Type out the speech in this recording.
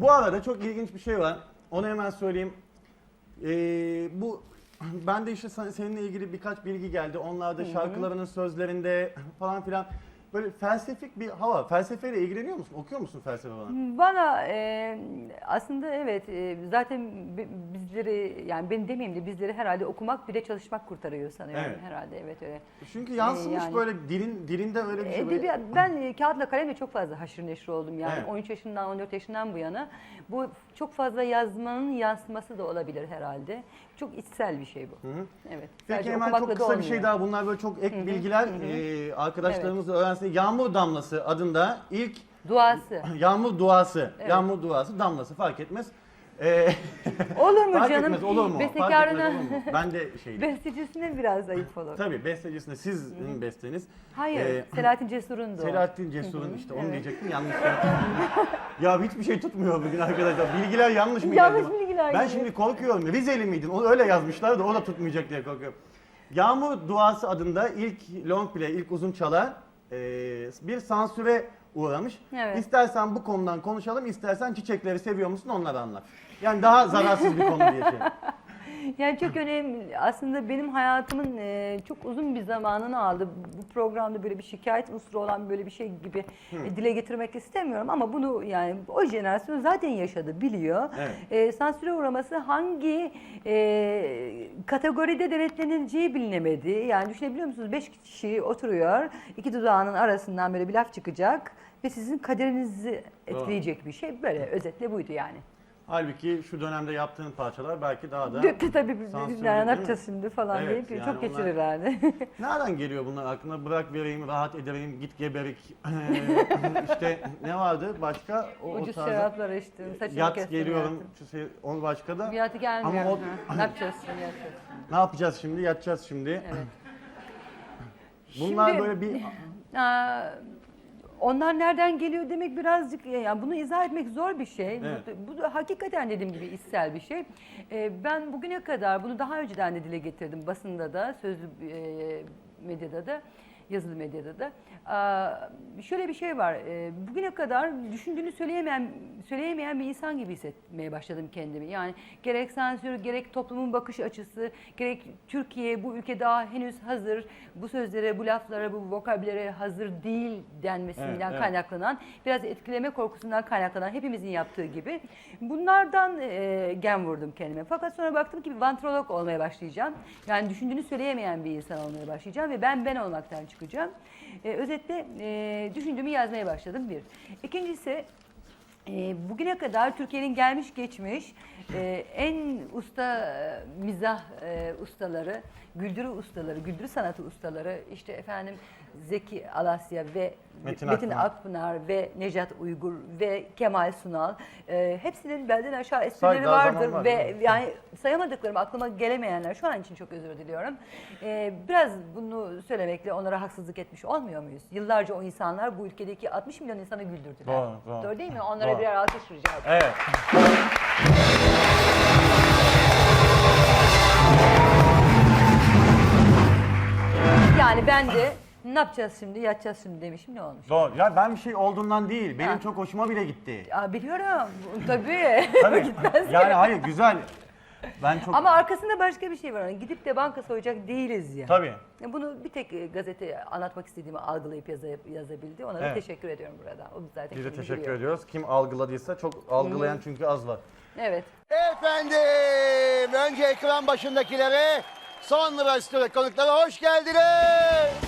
Bu arada çok ilginç bir şey var. Onu hemen söyleyeyim. Ee, bu ben de işte sen- seninle ilgili birkaç bilgi geldi. Onlarda şarkılarının sözlerinde falan filan böyle felsefik bir hava. Felsefeyle ilgileniyor musun? Okuyor musun felsefe falan? Bana e, aslında evet e, zaten bi- bizleri yani ben demeyeyim de bizleri herhalde okumak bir de çalışmak kurtarıyor sanıyorum Evet. herhalde evet öyle. Çünkü yansımış yani- böyle dilin dilinde öyle bir şey. böyle- Edebiyat, ben e, kağıtla kalemle çok fazla haşır neşir oldum yani Evet. 13 yaşından 14 yaşından bu yana. Bu çok fazla yazmanın yansıması da olabilir herhalde. Çok içsel bir şey bu. Evet. Peki sadece hemen okumakla çok da kısa bir şey daha. Bunlar böyle çok ek bilgiler. Ee, arkadaşlarımız da öğrensin. Yağmur damlası adında ilk Duası. yağmur duası, yağmur duası, damlası fark etmez. Ee, Olur mu fark canım? etmez olur mu? Fark etmez Bestekarına, olur mu? Ben de şey. bestecisine biraz ayıp olur. Tabii bestecisinde sizin besteniz. Hayır, Ee, Selahattin Cesur'un da o. Selahattin Cesur'un işte onu diyecektim yanlış söyledim. ya hiçbir şey tutmuyor bugün arkadaşlar. Bilgiler yanlış mı Yanlış geldi? bilgiler Ben geliyor. şimdi korkuyorum. Rizeli miydin? Onu öyle yazmışlar da o da tutmayacak diye korkuyorum. Yağmur Duası adında ilk long play, ilk uzun çala e, bir sansüre uğramış. Evet. İstersen bu konudan konuşalım, istersen çiçekleri seviyor musun onları anlat. Yani daha zararsız bir konu diye şey. Yani çok önemli. Aslında benim hayatımın e, çok uzun bir zamanını aldı. Bu programda böyle bir şikayet unsuru olan böyle bir şey gibi e, dile getirmek istemiyorum ama bunu yani o jenerasyon zaten yaşadı, biliyor. Evet. E, sansüre uğraması hangi e, kategoride denetleneceği bilinemedi. Yani düşünebiliyor musunuz? Beş kişi oturuyor, iki dudağının arasından böyle bir laf çıkacak ve sizin kaderinizi etkileyecek bir şey. Böyle özetle buydu yani. Halbuki şu dönemde yaptığın parçalar belki daha da... Döktü tabii biz sansürlü yani değil ne mi? yapacağız şimdi falan Evet, deyip yani çok onlar- geçirirlerdi. Nereden geliyor bunlar aklına? Bırak vereyim, rahat ederim, git geberik. işte ne vardı başka? O, o Ucuz tarzda. şaraplar içtim, Yat kestim. geliyorum. şey, onu başka da. Fiyatı gelmiyor. Ama o- Ne yapacağız şimdi? Yatacağız. Ne yapacağız şimdi? Yatacağız şimdi. Evet. Bunlar Şimdi- böyle bir Aa, onlar nereden geliyor demek birazcık yani bunu izah etmek zor bir şey. Evet. Bu, bu hakikaten dediğim gibi içsel bir şey. Ee, ben bugüne kadar bunu daha önceden de dile getirdim basında da, sözlü e, medyada da, yazılı medyada da. Şöyle bir şey var. Ee, bugüne kadar düşündüğünü söyleyemeyen söyleyemeyen bir insan gibi hissetmeye başladım kendimi. Yani gerek sansür, gerek toplumun bakış açısı, gerek Türkiye bu ülke daha henüz hazır bu sözlere, bu laflara, bu vokabülere hazır değil denmesinden Evet, evet. kaynaklanan, biraz etkileme korkusundan kaynaklanan hepimizin yaptığı gibi bunlardan e, gen vurdum kendime. Fakat sonra baktım ki bir vantrolog olmaya başlayacağım. Yani düşündüğünü söyleyemeyen bir insan olmaya başlayacağım ve ben ben olmaktan çıkacağım. E, özetle e, düşündüğümü yazmaya başladım bir. İkincisi e, bugüne kadar Türkiye'nin gelmiş geçmiş e, en usta e, mizah e, ustaları, güldürü ustaları, güldürü sanatı ustaları işte efendim Zeki Alasya ve Metin Metin, Akpınar. Akpınar ve Necat Uygur ve Kemal Sunal e, hepsinin belden aşağı Say, esprileri daha zaman vardır var, ve yani sayamadıklarım aklıma gelemeyenler şu an için çok özür diliyorum. E, biraz bunu söylemekle onlara haksızlık etmiş olmuyor muyuz? Yıllarca o insanlar bu ülkedeki 60 milyon insanı güldürdüler. Doğru, doğru. değil mi? Onlara Doğru. Birer alkış rica ediyorum. Evet. Yani ben de ne yapacağız şimdi, yatacağız şimdi demişim ne olmuş? Doğru. Ya ben bir şey olduğundan değil. Benim Ha. çok hoşuma bile gitti. Aa, biliyorum tabii. Tabii. Gitmez yani hayır güzel. Ben çok Ama arkasında başka bir şey var. Yani gidip de banka soyacak değiliz ya. tabii. Bunu bir tek e, gazete anlatmak istediğimi algılayıp yaza, yazabildi. Ona da Evet. teşekkür ediyorum burada. O zaten Biz de teşekkür biliyor. ediyoruz. Kim algıladıysa çok algılayan çünkü az var. Evet. Efendim, önce ekran başındakilere, sonra stüdyo konuklara hoş geldiniz.